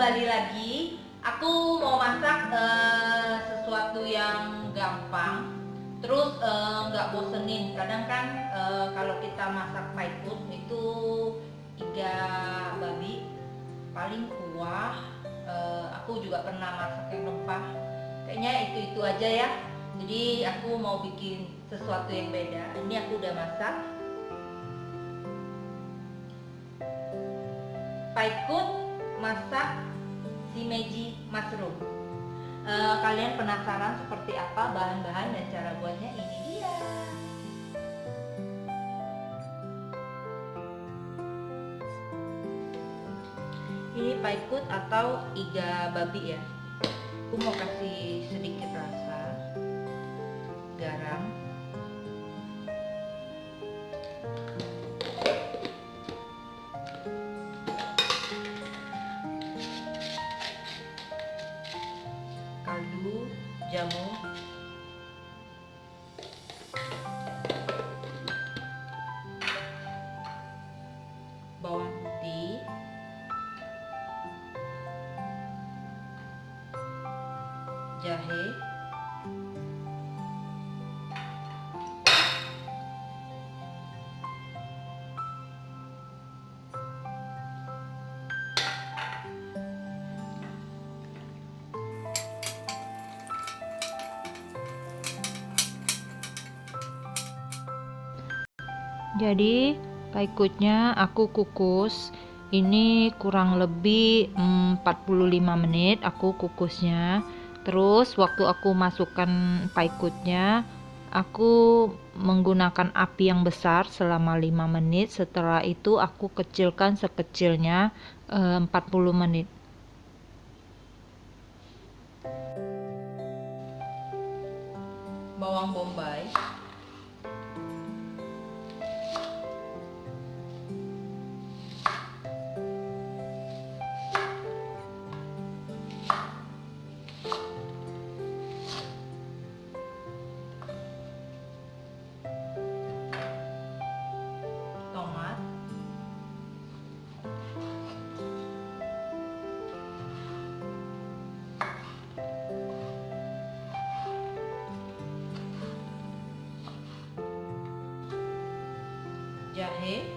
kembali lagi. Aku mau masak eh, sesuatu yang gampang, terus eh, nggak bosenin. Kadang kan eh, kalau kita masak paiput itu iga babi paling kuah. Eh, aku juga pernah masak yang rempah. Kayaknya itu itu aja ya. Jadi aku mau bikin sesuatu yang beda. Ini aku udah masak. Paikut masak shimeji mushroom. Eh, kalian penasaran seperti apa bahan-bahan dan cara buatnya? Ini dia. Ini paikut atau iga babi ya. Aku mau kasih sedikit rasa jahe Jadi paikutnya aku kukus ini kurang lebih mm, 45 menit aku kukusnya. Terus waktu aku masukkan paikutnya aku menggunakan api yang besar selama 5 menit. Setelah itu aku kecilkan sekecilnya eh, 40 menit. bawang bombay jahe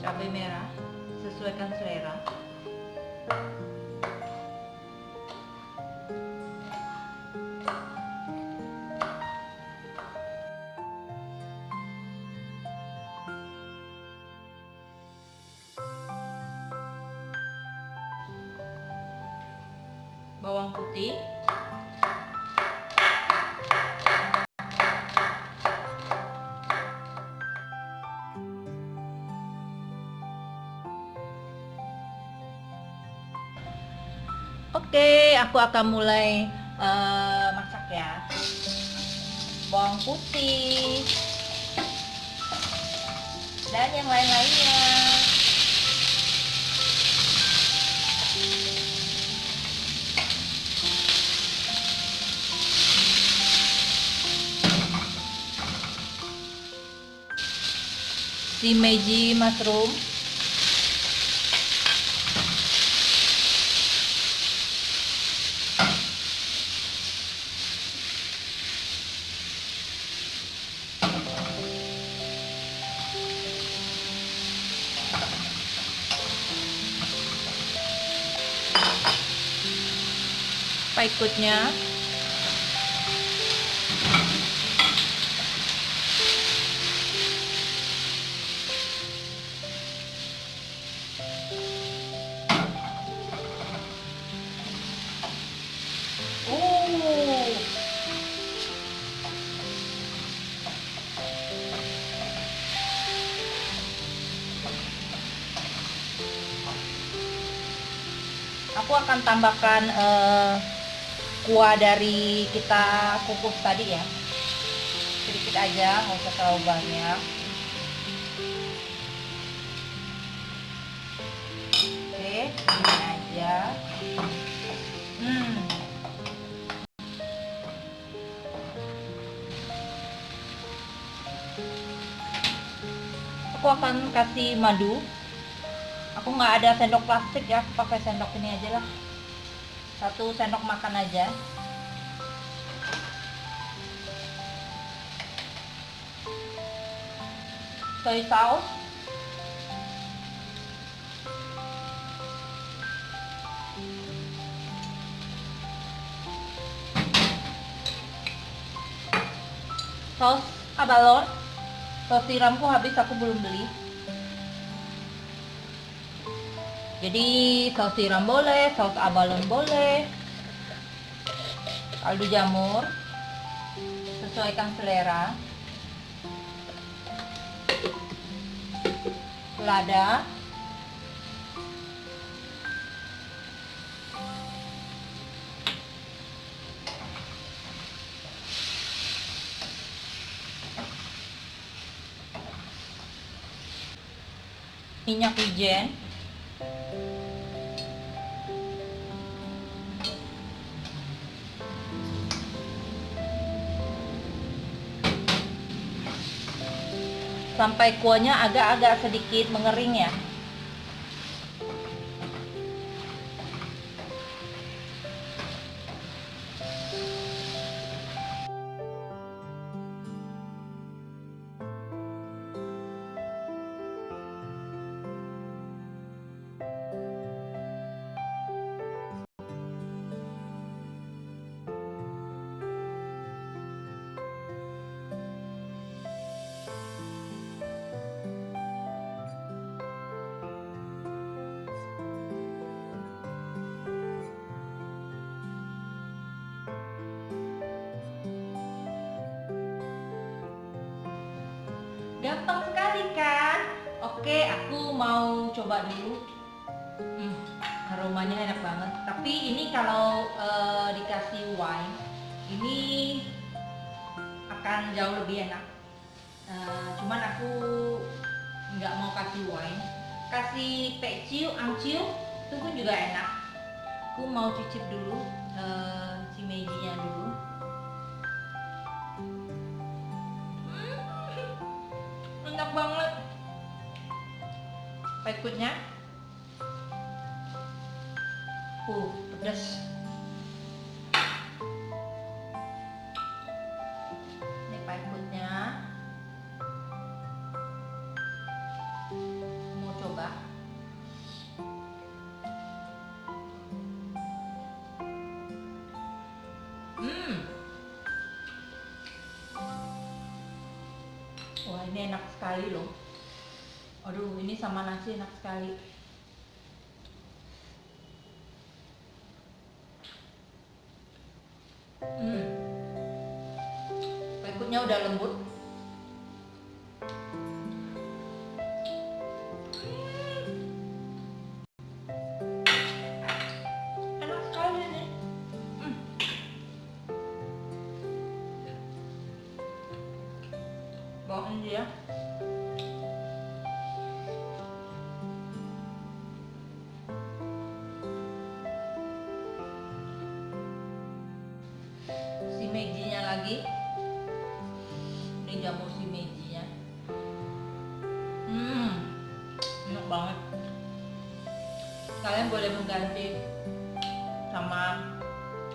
cabai merah sesuaikan selera bawang putih Oke, aku akan mulai eh, masak ya. Bawang putih dan yang lain-lainnya. Shimeji mushroom. Paikutnya Aku akan tambahkan eh, kuah dari kita kukus tadi ya. Sedikit aja, nggak usah terlalu banyak. Oke, ini aja. hmm. aku akan kasih madu aku nggak ada sendok plastik ya aku pakai sendok ini aja lah. Satu sendok makan aja. Soy sauce saus abalon saus tiramku habis aku belum beli jadi saus tiram boleh saus abalon boleh. Kaldu jamur sesuaikan selera. Lada. Minyak wijen sampai kuahnya agak-agak sedikit mengering ya Gampang sekali kan? Oke, aku mau coba dulu. Hmm, aromanya enak banget. Tapi ini kalau eh, dikasih wine, ini akan jauh lebih enak. Eh, cuman aku nggak mau kasih wine. Kasih peciu, angciu, itu pun juga enak. Aku mau cicip dulu eh, si Meiji-nya dulu. Enak banget. Paikutnya uh pedas ini enak sekali loh. Aduh ini sama nasi enak sekali. Hmm. Berikutnya udah lembut. Bawain dia. Si Meiji-nya lagi. Ini jamu si Meiji-nya. Hmm, enak banget. Kalian boleh mengganti sama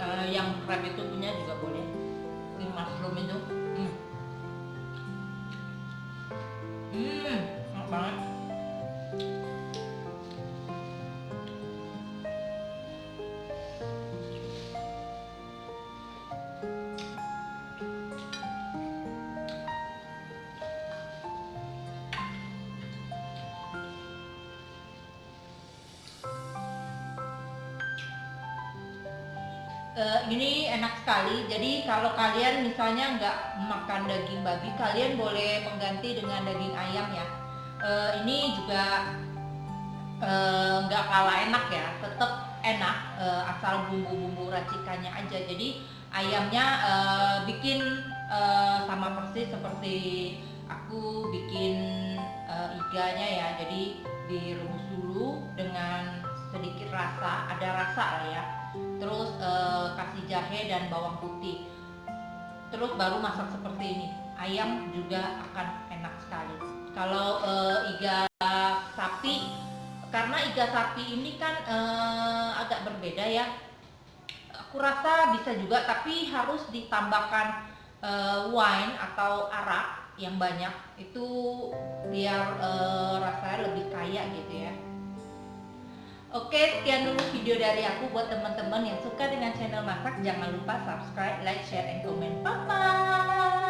eh, yang crab itu punya juga boleh. Ini mushroom itu. Eh, ini enak sekali. Jadi kalau kalian misalnya nggak makan daging babi, kalian boleh mengganti dengan daging ayam ya. Eh, ini juga eh, nggak kalah enak ya, tetap enak eh, asal bumbu-bumbu racikannya aja. Jadi ayamnya eh, bikin eh, sama persis seperti aku bikin eh, iganya ya. Jadi direbus dulu dengan sedikit rasa ada rasa lah ya terus eh, kasih jahe dan bawang putih. Terus baru masak seperti ini. Ayam juga akan enak sekali. Kalau eh, iga sapi karena iga sapi ini kan eh, agak berbeda ya. Aku rasa bisa juga tapi harus ditambahkan eh, wine atau arak yang banyak. Itu biar eh, rasanya lebih kaya gitu ya Oke, sekian dulu video dari aku buat teman-teman yang suka dengan channel masak. Jangan lupa subscribe, like, share, and comment. Bye-bye!